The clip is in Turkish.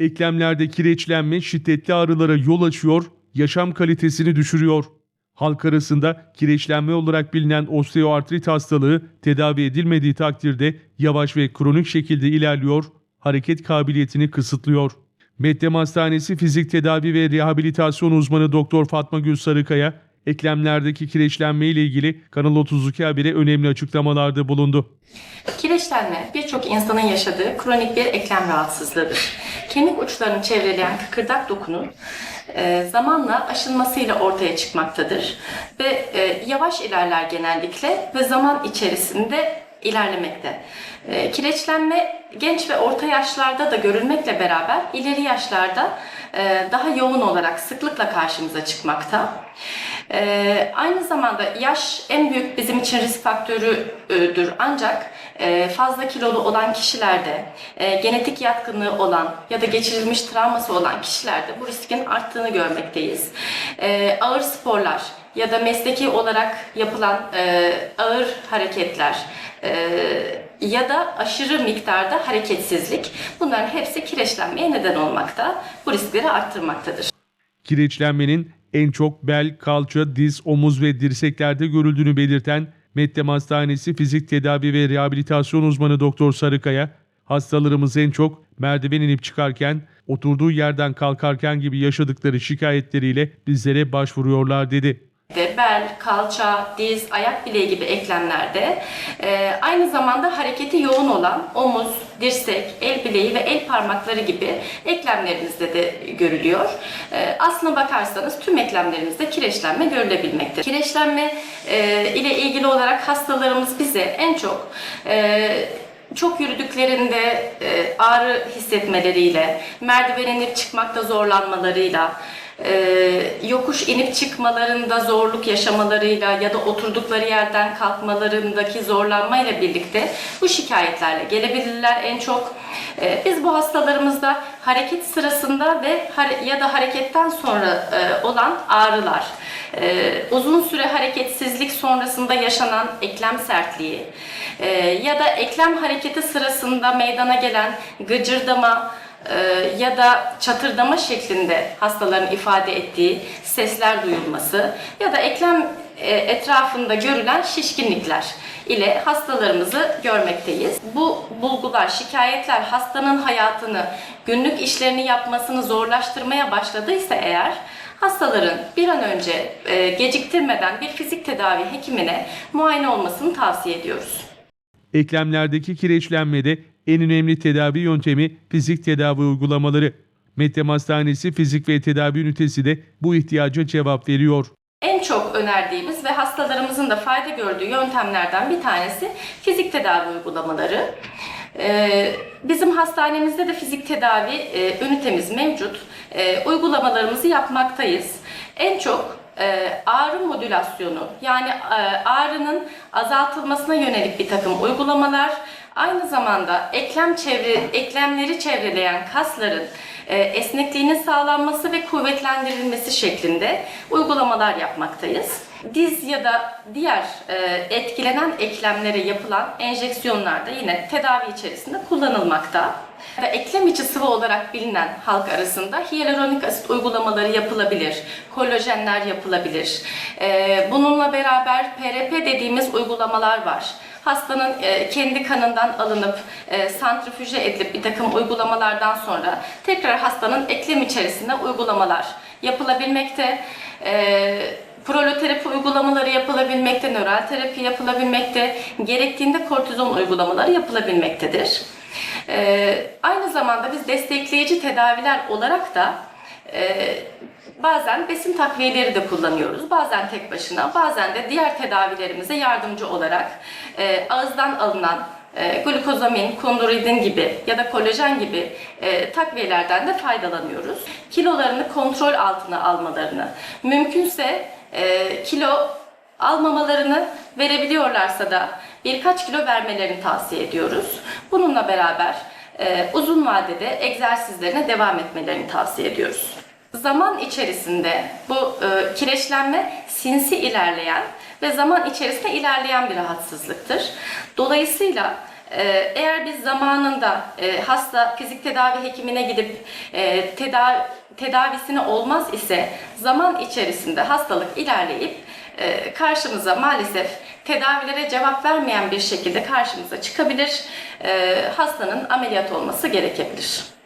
Eklemlerde kireçlenme şiddetli ağrılara yol açıyor, yaşam kalitesini düşürüyor. Halk arasında kireçlenme olarak bilinen osteoartrit hastalığı tedavi edilmediği takdirde yavaş ve kronik şekilde ilerliyor, hareket kabiliyetini kısıtlıyor. Meddem Hastanesi Fizik Tedavi ve Rehabilitasyon Uzmanı Doktor Fatma Gül Sarıkaya, eklemlerdeki kireçlenme ile ilgili Kanal 32 habere önemli açıklamalarda bulundu. Kireçlenme birçok insanın yaşadığı kronik bir eklem rahatsızlığıdır. Kemik uçlarını çevreleyen kıkırdak dokunun e, zamanla aşınmasıyla ortaya çıkmaktadır ve e, yavaş ilerler genellikle ve zaman içerisinde ilerlemekte. E, Kireçlenme genç ve orta yaşlarda da görülmekle beraber ileri yaşlarda e, daha yoğun olarak sıklıkla karşımıza çıkmakta. E, Aynı zamanda yaş en büyük bizim için risk faktörüdür ancak e, fazla kilolu olan kişilerde, e, genetik yatkınlığı olan ya da geçirilmiş travması olan kişilerde bu riskin arttığını görmekteyiz. E, Ağır sporlar ya da mesleki olarak yapılan e, ağır hareketler, e, ya da aşırı miktarda hareketsizlik bunların hepsi kireçlenmeye neden olmakta. Bu riskleri arttırmaktadır. Kireçlenmenin en çok bel, kalça, diz, omuz ve dirseklerde görüldüğünü belirten Meddem Hastanesi Fizik Tedavi ve Rehabilitasyon Uzmanı Doktor Sarıkaya, hastalarımız en çok merdiven inip çıkarken, oturduğu yerden kalkarken gibi yaşadıkları şikayetleriyle bizlere başvuruyorlar dedi. De bel, kalça, diz, ayak bileği gibi eklemlerde e, aynı zamanda hareketi yoğun olan omuz, dirsek, el bileği ve el parmakları gibi eklemlerimizde de görülüyor. E, aslına bakarsanız tüm eklemlerimizde kireçlenme görülebilmektedir. Kireçlenme e, ile ilgili olarak hastalarımız bize en çok e, çok yürüdüklerinde e, ağrı hissetmeleriyle, merdiven inip çıkmakta zorlanmalarıyla, e, yokuş inip çıkmalarında zorluk yaşamalarıyla ya da oturdukları yerden kalkmalarındaki zorlanmayla birlikte bu şikayetlerle gelebilirler en çok. E, biz bu hastalarımızda hareket sırasında ve ya da hareketten sonra e, olan ağrılar, e, uzun süre hareketsizlik sonrasında yaşanan eklem sertliği e, ya da eklem hareketi sırasında meydana gelen gıcırdama, ya da çatırdama şeklinde hastaların ifade ettiği sesler duyulması ya da eklem e, etrafında görülen şişkinlikler ile hastalarımızı görmekteyiz. Bu bulgular, şikayetler hastanın hayatını, günlük işlerini yapmasını zorlaştırmaya başladıysa eğer hastaların bir an önce e, geciktirmeden bir fizik tedavi hekimine muayene olmasını tavsiye ediyoruz. Eklemlerdeki kireçlenmede en önemli tedavi yöntemi fizik tedavi uygulamaları. Meddem Hastanesi Fizik ve Tedavi Ünitesi de bu ihtiyaca cevap veriyor. En çok önerdiğimiz ve hastalarımızın da fayda gördüğü yöntemlerden bir tanesi fizik tedavi uygulamaları. Ee, Bizim hastanemizde de fizik tedavi e, ünitemiz mevcut. E, Uygulamalarımızı yapmaktayız. En çok e, ağrı modülasyonu yani e, ağrının azaltılmasına yönelik bir takım uygulamalar, aynı zamanda eklem çevre eklemleri çevreleyen kasların e, esnekliğinin sağlanması ve kuvvetlendirilmesi şeklinde uygulamalar yapmaktayız. Diz ya da diğer e, etkilenen eklemlere yapılan enjeksiyonlar da yine tedavi içerisinde kullanılmakta. Ve eklem içi sıvı olarak bilinen halk arasında hyaluronik asit uygulamaları yapılabilir, kolajenler yapılabilir. E, bununla beraber PRP dediğimiz uygulamalar var hastanın e, kendi kanından alınıp e, santrifüje edilip bir takım uygulamalardan sonra tekrar hastanın eklem içerisinde uygulamalar yapılabilmekte. E, proloterapi uygulamaları yapılabilmekte, nöral terapi yapılabilmekte, gerektiğinde kortizon uygulamaları yapılabilmektedir. E, aynı zamanda biz destekleyici tedaviler olarak da e, bazen besin takviyeleri de kullanıyoruz. Bazen tek başına, bazen de diğer tedavilerimize yardımcı olarak e, ağızdan alınan e, glukozamin, kondroitin gibi ya da kolajen gibi e, takviyelerden de faydalanıyoruz. Kilolarını kontrol altına almalarını, mümkünse e, kilo almamalarını verebiliyorlarsa da birkaç kilo vermelerini tavsiye ediyoruz. Bununla beraber e, uzun vadede egzersizlerine devam etmelerini tavsiye ediyoruz. Zaman içerisinde bu e, kireçlenme sinsi ilerleyen ve zaman içerisinde ilerleyen bir rahatsızlıktır. Dolayısıyla e, eğer biz zamanında e, hasta fizik tedavi hekimine gidip e, tedavi tedavisini olmaz ise zaman içerisinde hastalık ilerleyip e, karşımıza maalesef tedavilere cevap vermeyen bir şekilde karşımıza çıkabilir. E, hastanın ameliyat olması gerekebilir.